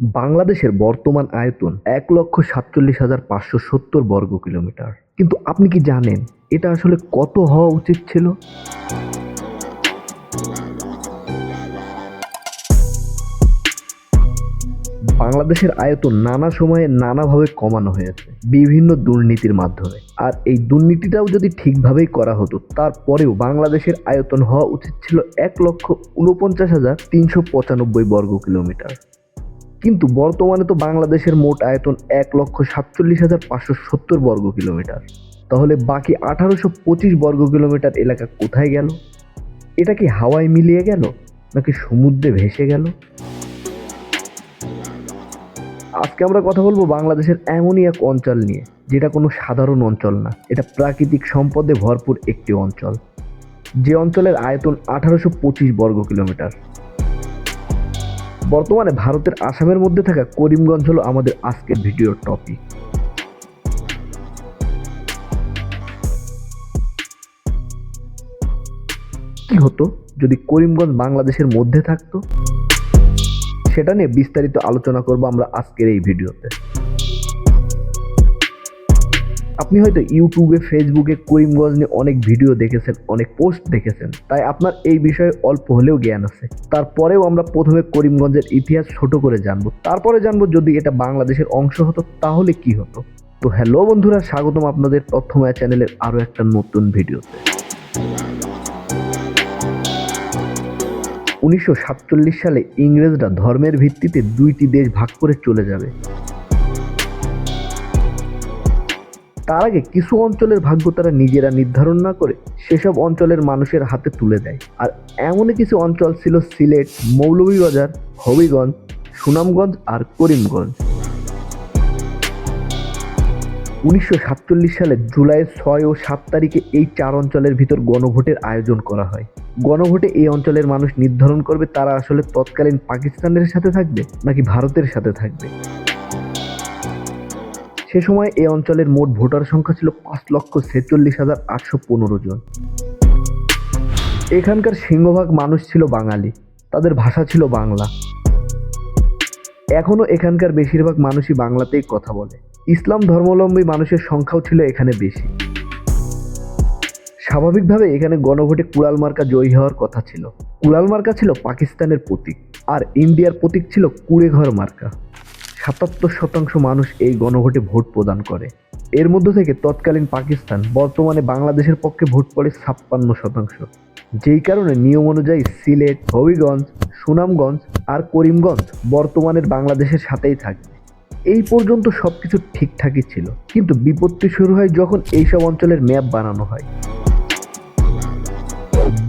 বাংলাদেশের বর্তমান আয়তন এক লক্ষ সাতচল্লিশ হাজার পাঁচশো সত্তর বর্গ কিলোমিটার। কিন্তু আপনি কি জানেন এটা আসলে কত হওয়া উচিত ছিল? বাংলাদেশের আয়তন নানা সময়ে নানাভাবে কমানো হয়েছে বিভিন্ন দুর্নীতির মাধ্যমে। আর এই দুর্নীতিটাও যদি ঠিকভাবেই করা হতো, তারপরেও বাংলাদেশের আয়তন হওয়া উচিত ছিল এক লক্ষ উনপঞ্চাশ হাজার তিনশো পঁচানব্বই বর্গ কিলোমিটার। কিন্তু বর্তমানে তো বাংলাদেশের মোট আয়তন এক লক্ষ সাতচল্লিশ হাজার পাঁচশো সত্তর বর্গ কিলোমিটার। তাহলে বাকি আঠারোশো পঁচিশ বর্গ কিলোমিটার এলাকা কোথায় গেল? এটা কি হাওয়ায় মিলিয়ে গেল নাকি সমুদ্রে ভেসে গেল? আজকে আমরা কথা বলব বাংলাদেশের এমনই এক অঞ্চল নিয়ে, যেটা কোনো সাধারণ অঞ্চল না। এটা প্রাকৃতিক সম্পদে ভরপুর একটি অঞ্চল। যে অঞ্চলের আয়তন আঠারোশো পঁচিশ বর্গ কিলোমিটার। বর্তমানে ভারতের আসামের মধ্যে থাকা করিমগঞ্জ হলো আমাদের আজকের ভিডিওর টপিক। কি হতো যদি করিমগঞ্জ বাংলাদেশের মধ্যে থাকতো? সেটা নিয়ে বিস্তারিত আলোচনা করব আমরা আজকের এই ভিডিওতে। আপনি হয়তো ইউটিউবে, ফেসবুকে করিমগঞ্জ নিয়ে অনেক ভিডিও দেখেছেন, অনেক পোস্ট দেখেছেন। তাই আপনার এই বিষয়ে অল্প হলেও জ্ঞান আছে। তারপরেও আমরা প্রথমে করিমগঞ্জের ইতিহাস ছোট করে জানব। তারপরে জানব যদি এটা বাংলাদেশের অংশ হতো, তাহলে কি হতো? তো হ্যালো বন্ধুরা, স্বাগতম আপনাদের তথ্যময়া চ্যানেলের আরও একটা নতুন ভিডিওতে উনিশশো সাতচল্লিশ সালে ইংরেজরা ধর্মের ভিত্তিতে দুইটি দেশ ভাগ করে চলে যাবে। তার আগে কিছু অঞ্চলের ভাগ্য তারা নিজেরা নির্ধারণ না করে সেসব অঞ্চলের মানুষের হাতে তুলে দেয়। আর এমনই কিছু অঞ্চল ছিল সিলেট, মৌলভীবাজার, হবিগঞ্জ, সুনামগঞ্জ আর করিমগঞ্জ। উনিশশো সালের জুলাইয়ের ছয় ও সাত তারিখে এই চার অঞ্চলের ভিতর গণভোটের আয়োজন করা হয়। গণভোটে এই অঞ্চলের মানুষ নির্ধারণ করবে তারা আসলে তৎকালীন পাকিস্তানের সাথে থাকবে নাকি ভারতের সাথে থাকবে। সে সময় এই অঞ্চলের মোট ভোটার সংখ্যা ছিল পাঁচ লক্ষ ছেচল্লিশ হাজার আটশো পনেরো জন। এখানকার সিংহভাগ মানুষ ছিল বাঙালি, তাদের ভাষা ছিল বাংলা। এখনও এখানকার বেশিরভাগ মানুষই বাংলাতেই কথা বলে। ইসলাম ধর্মাবলম্বী মানুষের সংখ্যাও ছিল এখানে বেশি। স্বাভাবিকভাবে এখানে গণভোটে কুড়াল মার্কা জয়ী হওয়ার কথা ছিল। কুড়াল মার্কা ছিল পাকিস্তানের প্রতীক, আর ইন্ডিয়ার প্রতীক ছিল কুড়েঘর মার্কা। সাতাত্তর শতাংশ মানুষ এই গণভোটে ভোট প্রদান করে। এর মধ্য থেকে তৎকালীন পাকিস্তান, বর্তমানে বাংলাদেশের পক্ষে ভোট পড়ে ছাপ্পান্ন শতাংশ। যেই কারণে নিয়ম অনুযায়ী সিলেট, হবিগঞ্জ, সুনামগঞ্জ আর করিমগঞ্জ বর্তমানের বাংলাদেশের সাথেই থাকবে। এই পর্যন্ত সবকিছু ঠিকঠাকই ছিল, কিন্তু বিপত্তি শুরু হয় যখন এইসব অঞ্চলের ম্যাপ বানানো হয়।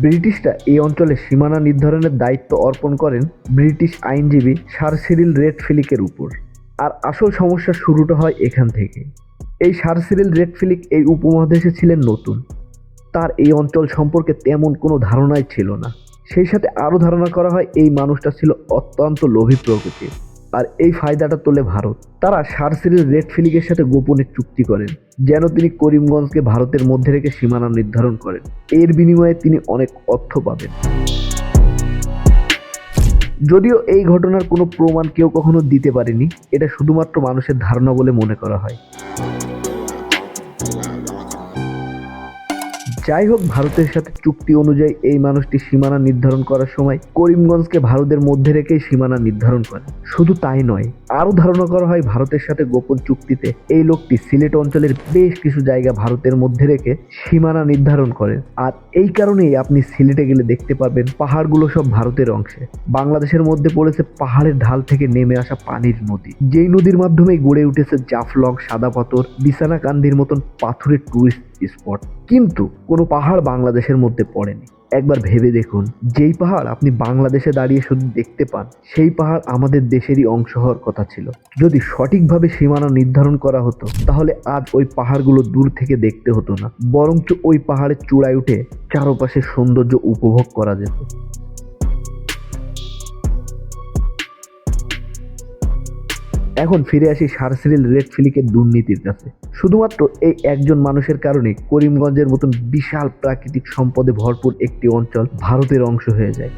ব্রিটিশরা এই অঞ্চলে সীমানা নির্ধারণের দায়িত্ব অর্পণ করেন ব্রিটিশ আইনজীবী সার সিরিল রেড ফিলিকের উপর। আর আসল সমস্যার শুরুটা হয় এখান থেকে। এই সার সিরিল রেড ফিলিক এই উপমহাদেশে ছিলেন নতুন। তার এই অঞ্চল সম্পর্কে তেমন কোনো ধারণাই ছিল না। সেই সাথে আরও ধারণা করা হয় এই মানুষটা ছিল অত্যন্ত লোভী প্রকৃতির। আর এই ফায়দাটা তোলে ভারত। তারা সার রেড ফিলিকের সাথে গোপনে চুক্তি করেন, যেন তিনি করিমগঞ্জকে ভারতের মধ্যে রেখে সীমানা নির্ধারণ করেন। এর বিনিময়ে তিনি অনেক অর্থ পাবেন। যদিও এই ঘটনার কোনো প্রমাণ কেউ কখনো দিতে পারেনি, এটা শুধুমাত্র মানুষের ধারণা বলে মনে করা হয়। যাই হোক, ভারতের সাথে চুক্তি অনুযায়ী এই মানুষটি সীমানা নির্ধারণ করার সময় করিমগঞ্জকে ভারতের মধ্যে রেখেই সীমানা নির্ধারণ করে। শুধু তাই নয়, আরও ধারণা করা হয় ভারতের সাথে গোপন চুক্তিতে এই লোকটি সিলেট অঞ্চলের বেশ কিছু জায়গা ভারতের মধ্যে রেখে সীমানা নির্ধারণ করেন আর এই কারণেই আপনি সিলেটে গেলে দেখতে পাবেন পাহাড়গুলো সব ভারতের অংশে। বাংলাদেশের মধ্যে পড়েছে পাহাড়ের ঢাল থেকে নেমে আসা পানির নদী। যেই নদীর মাধ্যমে গড়ে উঠেছে জাফলং সাদা পাথর, বিছানাকান্দির মতন পাথরের টুরিস্ট স্পট কিন্তু কোনো পাহাড় বাংলাদেশের মধ্যে পড়েনি। একবার ভেবে দেখুন, যেই পাহাড় আপনি বাংলাদেশে দাঁড়িয়ে শুধু দেখতে পান, সেই পাহাড় আমাদের দেশেরই অংশ হওয়ার কথা ছিল। যদি সঠিকভাবে সীমানা নির্ধারণ করা হতো, তাহলে আজ ওই পাহাড়গুলো দূর থেকে দেখতে হতো না, বরঞ্চ ওই পাহাড়ের চূড়ায় উঠে চারপাশের সৌন্দর্য উপভোগ করা যেত। এখন ফিরে আসি সারসিরিল রেড ফিলিকের দুর্নীতির কাছে। শুধুমাত্র এই একজন মানুষের কারণে করিমগঞ্জের মতন বিশাল প্রাকৃতিক সম্পদে ভরপুর একটি অঞ্চল ভারতের অংশ হয়ে যায়।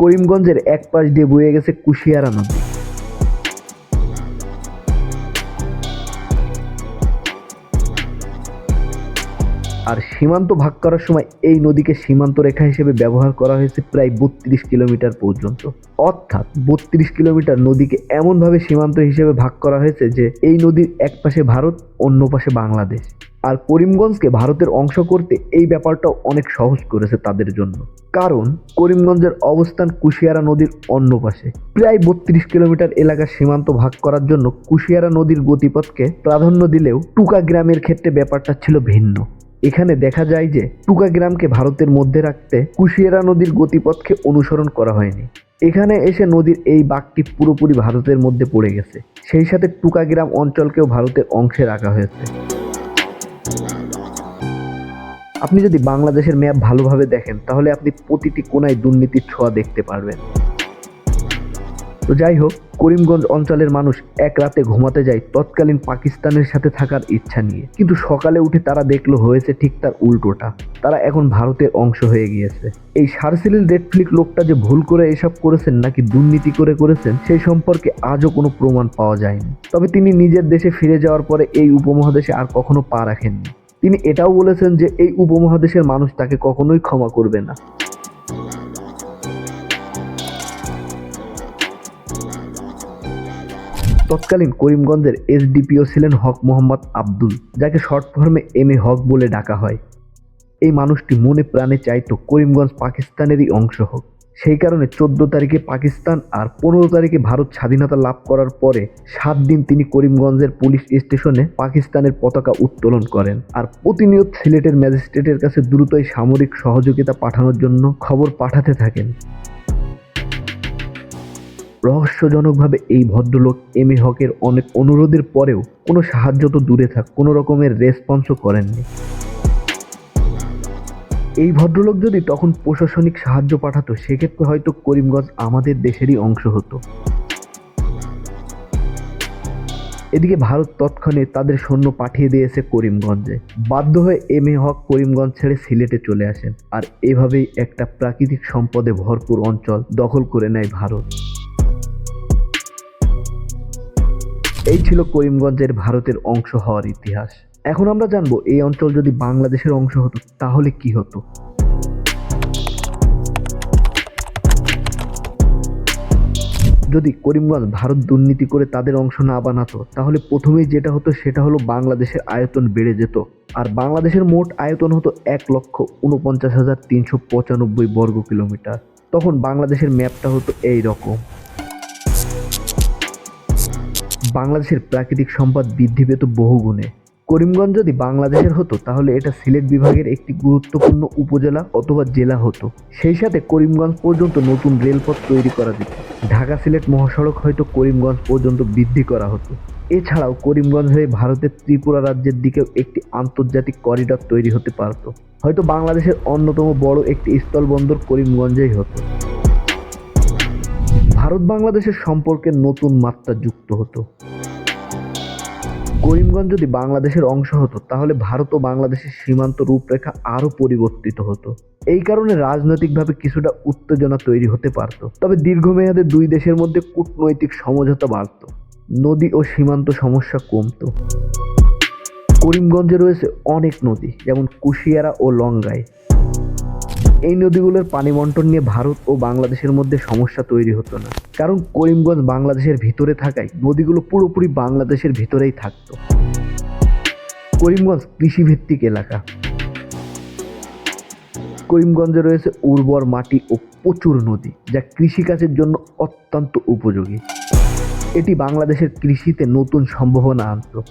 করিমগঞ্জের এক পাশ দিয়ে বয়ে গেছে কুশিয়ারা নদী। সীমান্ত ভাগ করার সময় এই নদীকে সীমান্ত রেখা হিসেবে ব্যবহার করা হয়েছে প্রায় বত্রিশ কিলোমিটার পর্যন্ত। অর্থাৎ বত্রিশ কিলোমিটার নদীকে এমনভাবে সীমান্ত হিসেবে ভাগ করা হয়েছে যে এই নদীর এক পাশে ভারত, অন্য পাশে বাংলাদেশ। আর করিমগঞ্জকে ভারতের অংশ করতে এই ব্যাপারটাও অনেক সহজ করেছে তাদের জন্য। কারণ করিমগঞ্জের অবস্থান কুশিয়ারা নদীর অন্য পাশে। প্রায় বত্রিশ কিলোমিটার এলাকার সীমান্ত ভাগ করার জন্য কুশিয়ারা নদীর গতিপথকে প্রাধান্য দিলেও টুকা গ্রামের ক্ষেত্রে ব্যাপারটা ছিল ভিন্ন। এখানে দেখা যায় যে টুকা গ্রামকে ভারতের মধ্যে রাখতে কুশিয়ারা নদীর গতিপথকে অনুসরণ করা হয়নি। এখানে এসে নদীর এই বাঘটি পুরোপুরি ভারতের মধ্যে পড়ে গেছে। সেই সাথে টুকা গ্রাম অঞ্চলকেও ভারতের অংশে রাখা হয়েছে। আপনি যদি বাংলাদেশের ম্যাপ ভালোভাবে দেখেন, তাহলে আপনি প্রতিটি কোনায় দুর্নীতির ছোঁয়া দেখতে পারবেন। তো যাই হোক করিমগঞ্জ অঞ্চলের মানুষ এক রাতে ঘুমাতে যায় তৎকালীন পাকিস্তানের সাথে থাকার ইচ্ছা নিয়ে। কিন্তু সকালে উঠে তারা দেখল হয়েছে ঠিক তার উল্টোটা। তারা এখন ভারতের অংশ হয়ে গিয়েছে। এই সারসিলিল রেডফ্লিক লোকটা যে ভুল করে এসব করেছেন নাকি দুর্নীতি করে করেছেন, সেই সম্পর্কে আজও কোনো প্রমাণ পাওয়া যায়নি। তবে তিনি নিজের দেশে ফিরে যাওয়ার পরে এই উপমহাদেশে আর কখনো পা রাখেননি। তিনি এটাও বলেছেন যে এই উপমহাদেশের মানুষ তাকে কখনোই ক্ষমা করবে না। তৎকালীন করিমগঞ্জের এসডিপিও ছিলেন হক মোহাম্মদ আব্দুল, যাকে শর্ট ফর্মে এম এ হক বলে ডাকা হয়। এই মানুষটি মনে প্রাণে চাইতো করিমগঞ্জ পাকিস্তানেরই অংশ হোক। সেই কারণে চোদ্দ তারিখে পাকিস্তান আর পনেরো তারিখে ভারত স্বাধীনতা লাভ করার পরে সাত দিন তিনি করিমগঞ্জের পুলিশ স্টেশনে পাকিস্তানের পতাকা উত্তোলন করেন আর প্রতিনিয়ত সিলেটের ম্যাজিস্ট্রেটের কাছে দ্রুতই সামরিক সহযোগিতা পাঠানোর জন্য খবর পাঠাতে থাকেন। রহস্যজনকভাবে এই ভদ্রলোক এম এ হকের অনেক অনুরোধের পরেও কোনো সাহায্য তো দূরে থাক, কোনো রকমের রেসপন্সও করেননি। এই ভদ্রলোক যদি তখন প্রশাসনিক সাহায্য পাঠাতো, সেক্ষেত্রে হয়তো করিমগঞ্জ আমাদের দেশেরই অংশ হতো। এদিকে ভারত তৎক্ষণে তাদের সৈন্য পাঠিয়ে দিয়েছে করিমগঞ্জে। বাধ্য হয়ে এম এ হক করিমগঞ্জ ছেড়ে সিলেটে চলে আসেন। আর এভাবেই একটা প্রাকৃতিক সম্পদে ভরপুর অঞ্চল দখল করে নেয় ভারত। এই ছিল করিমগঞ্জের ভারতের অংশ হওয়ার ইতিহাস। এখন আমরা জানব এই অঞ্চল যদি বাংলাদেশের অংশ হতো, তাহলে কি হতো? যদি করিমগঞ্জ ভারত দুর্নীতি করে তাদের অংশ না বানাতো, তাহলে প্রথমেই যেটা হতো সেটা হলো বাংলাদেশের আয়তন বেড়ে যেত। আর বাংলাদেশের মোট আয়তন হতো এক লক্ষ উনপঞ্চাশ হাজার তিনশো পঁচানব্বই বর্গ কিলোমিটার তখন বাংলাদেশের ম্যাপটা হতো এই রকম। বাংলাদেশের প্রাকৃতিক সম্পদ বৃদ্ধি পেত বহুগুণে। করিমগঞ্জ যদি বাংলাদেশের হতো, তাহলে এটা সিলেট বিভাগের একটি গুরুত্বপূর্ণ উপজেলা অথবা জেলা হতো। সেই সাথে করিমগঞ্জ পর্যন্ত নতুন রেলপথ তৈরি করা যেত। ঢাকা সিলেট মহাসড়ক হয়তো করিমগঞ্জ পর্যন্ত বৃদ্ধি করা হতো। এছাড়াও করিমগঞ্জ হয়ে ভারতের ত্রিপুরা রাজ্যের দিকেও একটি আন্তর্জাতিক করিডর তৈরি হতে পারত। হয়তো বাংলাদেশের অন্যতম বড় একটি স্থলবন্দর করিমগঞ্জেই হতো। ভারত বাংলাদেশের সম্পর্কে নতুন মাত্রা যুক্ত হতো। করিমগঞ্জ যদি বাংলাদেশের অংশ হতো, তাহলে ভারত ও বাংলাদেশের সীমান্ত রূপরেখা আরও পরিবর্তিত হতো। এই কারণে রাজনৈতিকভাবে কিছুটা উত্তেজনা তৈরি হতে পারত। তবে দীর্ঘমেয়াদে দুই দেশের মধ্যে কূটনৈতিক সমঝোতা বাড়ত। নদী ও সীমান্ত সমস্যা কমতো। করিমগঞ্জে রয়েছে অনেক নদী, যেমন কুশিয়ারা ও লঙ্গাই। এই নদীগুলোর পানি বন্টন নিয়ে ভারত ও বাংলাদেশের মধ্যে সমস্যা তৈরি হতো না। কারণ করিমগঞ্জ বাংলাদেশের ভিতরে থাকায় নদীগুলো পুরোপুরি বাংলাদেশের ভিতরেই থাকতো। করিমগঞ্জ কৃষিভিত্তিক এলাকা। করিমগঞ্জে রয়েছে উর্বর মাটি ও প্রচুর নদী, যা কৃষিকাজের জন্য অত্যন্ত উপযোগী। এটি বাংলাদেশের কৃষিতে নতুন সম্ভাবনা আনত।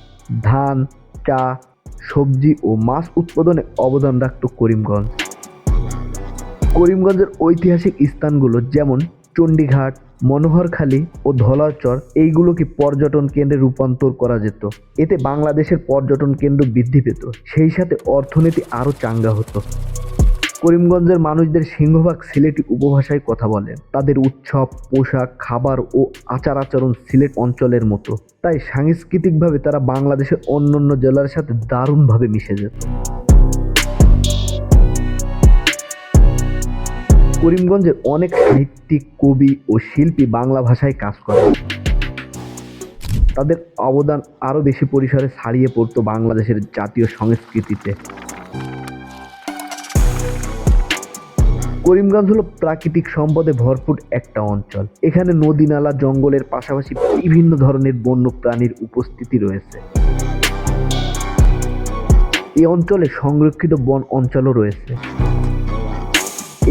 ধান, চা, সবজি ও মাছ উৎপাদনে অবদান রাখত করিমগঞ্জ। করিমগঞ্জের ঐতিহাসিক স্থানগুলো যেমন চণ্ডীঘাট, মনোহরখালী ও ধলাচর, এইগুলোকে পর্যটন কেন্দ্রে রূপান্তর করা যেত। এতে বাংলাদেশের পর্যটন কেন্দ্র বৃদ্ধি পেত, সেই সাথে অর্থনীতি আরও চাঙ্গা হতো। করিমগঞ্জের মানুষদের সিংহভাগ সিলেটি উপভাষায় কথা বলেন তাদের উৎসব, পোশাক, খাবার ও আচার আচরণ সিলেট অঞ্চলের মতো। তাই সাংস্কৃতিকভাবে তারা বাংলাদেশের অন্যান্য জেলার সাথে দারুণভাবে মিশে যেত। করিমগঞ্জের অনেক সাহিত্যিক, কবি ও শিল্পী বাংলা ভাষায় কাজ করে। তাদের অবদান আরও বেশি পরিসরে ছাড়িয়ে পড়তো বাংলাদেশের জাতীয় সংস্কৃতিতে। করিমগঞ্জ হলো প্রাকৃতিক সম্পদে ভরপুর একটা অঞ্চল। এখানে নদী নালা জঙ্গলের পাশাপাশি বিভিন্ন ধরনের বন্য প্রাণীর উপস্থিতি রয়েছে। এই অঞ্চলে সংরক্ষিত বন অঞ্চলও রয়েছে।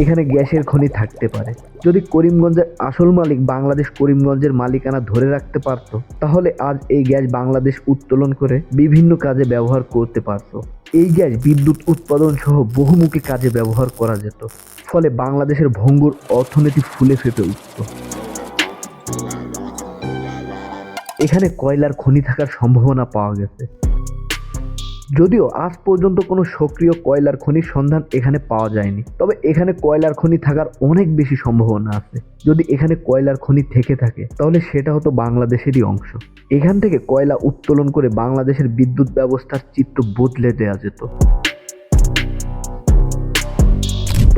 এখানে গ্যাসের খনি থাকতে পারে। যদি করিমগঞ্জের আসল মালিক বাংলাদেশ করিমগঞ্জের মালিকানা ধরে রাখতে পারত, তাহলে আজ এই গ্যাস বাংলাদেশ উত্তোলন করে বিভিন্ন কাজে ব্যবহার করতে পারত। এই গ্যাস বিদ্যুৎ উৎপাদন সহ বহুমুখী কাজে ব্যবহার করা যেত, ফলে বাংলাদেশের ভঙ্গুর অর্থনীতি ফুলে ফেপে উঠত। এখানে কয়লার খনি থাকার সম্ভাবনা পাওয়া গেছে। যদিও আজ পর্যন্ত কোনো সক্রিয় কয়লার খনির সন্ধান এখানে পাওয়া যায়নি। তবে এখানে কয়লার খনি থাকার অনেক বেশি সম্ভাবনা আছে। যদি এখানে কয়লার খনি থেকে থাকে, তাহলে সেটা হতো বাংলাদেশেরই অংশ। এখান থেকে কয়লা উত্তোলন করে বাংলাদেশের বিদ্যুৎ ব্যবস্থার চিত্র বদলে দেওয়া যেত।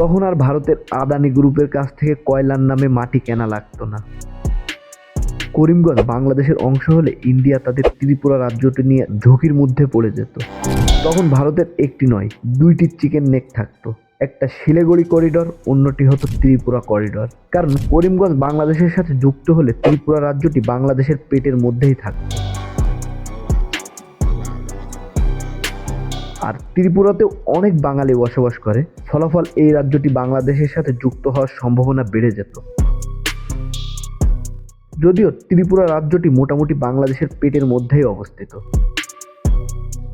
তখন আর ভারতের আদানি গ্রুপের কাছ থেকে কয়লার নামে মাটি কেনা লাগতো না। করিমগঞ্জ বাংলাদেশের অংশ হলে ইন্ডিয়া তাদের ত্রিপুরা রাজ্যটি নিয়ে ঝুঁকির মধ্যে পড়ে যেত। তখন ভারতের একটি নয়, দুইটি চিকেন নেক থাকতো। একটা শিলিগুড়ি করিডর, অন্যটি হতো ত্রিপুরা করিডর। কারণ করিমগঞ্জ বাংলাদেশের সাথে যুক্ত হলে ত্রিপুরা রাজ্যটি বাংলাদেশের পেটের মধ্যেই থাকত। আর ত্রিপুরাতেও অনেক বাঙালি বসবাস করে। ফলাফল এই রাজ্যটি বাংলাদেশের সাথে যুক্ত হওয়ার সম্ভাবনা বেড়ে যেত। যদিও ত্রিপুরা রাজ্যটি মোটামুটি বাংলাদেশের পেটের মধ্যেই অবস্থিত।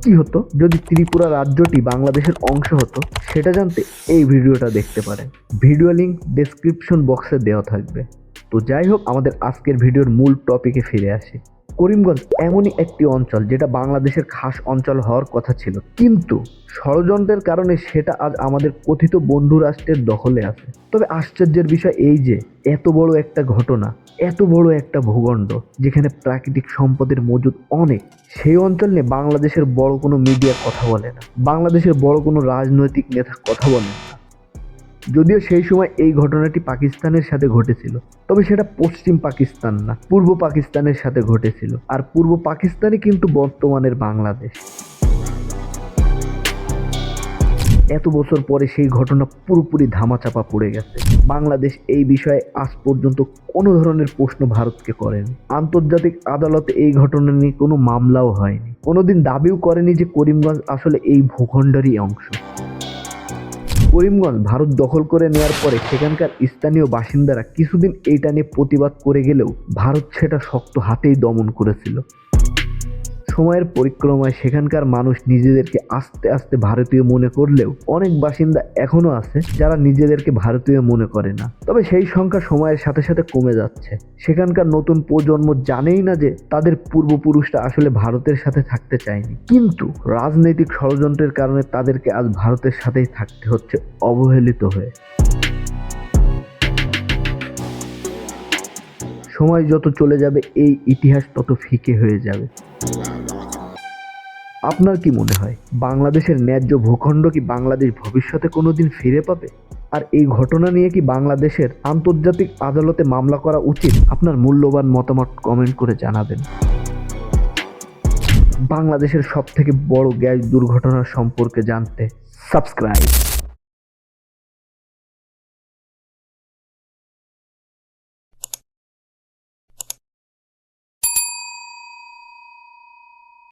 কি হতো? যদি ত্রিপুরা রাজ্যটি বাংলাদেশের অংশ হতো, সেটা জানতে এই ভিডিওটা দেখতে পারেন। ভিডিও লিঙ্ক ডেসক্রিপশন বক্সে দেওয়া থাকবে। তো যাই হোক, আমাদের আজকের ভিডিওর মূল টপিকে ফিরে আসি। করিমগঞ্জ এমনই একটি অঞ্চল যেটা বাংলাদেশের খাস অঞ্চল হওয়ার কথা ছিল। কিন্তু ষড়যন্ত্রের কারণে সেটা আজ আমাদের কথিত বন্ধু রাষ্ট্রের দখলে আছে। তবে আশ্চর্যের বিষয় এই যে, এত বড় একটা ঘটনা। এত বড় একটা ভূখণ্ড, যেখানে প্রাকৃতিক সম্পদের মজুদ অনেক, সেই অঞ্চল নিয়ে বাংলাদেশের বড় কোনো মিডিয়া কথা বলে না, বাংলাদেশের বড় কোনো রাজনৈতিক নেতা কথা বলেন না। যদিও সেই সময় এই ঘটনাটি পাকিস্তানের সাথে ঘটেছিল, তবে সেটা পশ্চিম পাকিস্তান না, পূর্ব পাকিস্তানের সাথে ঘটেছিল, আর পূর্ব পাকিস্তানই কিন্তু বর্তমানের বাংলাদেশ। এত বছর পরে সেই ঘটনা পুরোপুরি ধামাচাপা পড়ে গেছে। বাংলাদেশ এই বিষয়ে আজ পর্যন্ত কোনো ধরনের প্রশ্ন ভারতকে করেনি। আন্তর্জাতিক আদালতে এই ঘটনা নিয়ে কোনো মামলাও হয়নি। কোনোদিন দাবিও করেনি যে করিমগঞ্জ আসলে এই ভূখণ্ডেরই অংশ। করিমগঞ্জ ভারত দখল করে নেওয়ার পরে সেখানকার স্থানীয় বাসিন্দারা কিছুদিন এইটা নিয়ে প্রতিবাদ করে গেলেও ভারত সেটা শক্ত হাতেই দমন করেছিল। সময়ের পরিক্রমায় সেখানকার মানুষ নিজেদেরকে আস্তে আস্তে ভারতীয় মনে করলেও অনেক বাসিন্দা এখনও আছে যারা নিজেদেরকে ভারতীয় মনে করে না। তবে সেই সংখ্যা সময়ের সাথে সাথে কমে যাচ্ছে। সেখানকার নতুন প্রজন্ম জানেই না যে তাদের পূর্বপুরুষরা আসলে ভারতের সাথে থাকতে চায়নি। কিন্তু রাজনৈতিক ষড়যন্ত্রের কারণে তাদেরকে আজ ভারতের সাথেই থাকতে হচ্ছে অবহেলিত হয়ে। সময় যত চলে যাবে, এই ইতিহাস তত ফিকে হয়ে যাবে। আপনার কি মনে হয়, বাংলাদেশের ন্যায্য ভূখণ্ড কি বাংলাদেশ ভবিষ্যতে কোনোদিন ফিরে পাবে? আর এই ঘটনা নিয়ে কি বাংলাদেশের আন্তর্জাতিক আদালতে মামলা করা উচিত? আপনার মূল্যবান মতামত কমেন্ট করে জানাবেন। বাংলাদেশের সবথেকে বড় গ্যাস দুর্ঘটনা সম্পর্কে জানতে সাবস্ক্রাইব।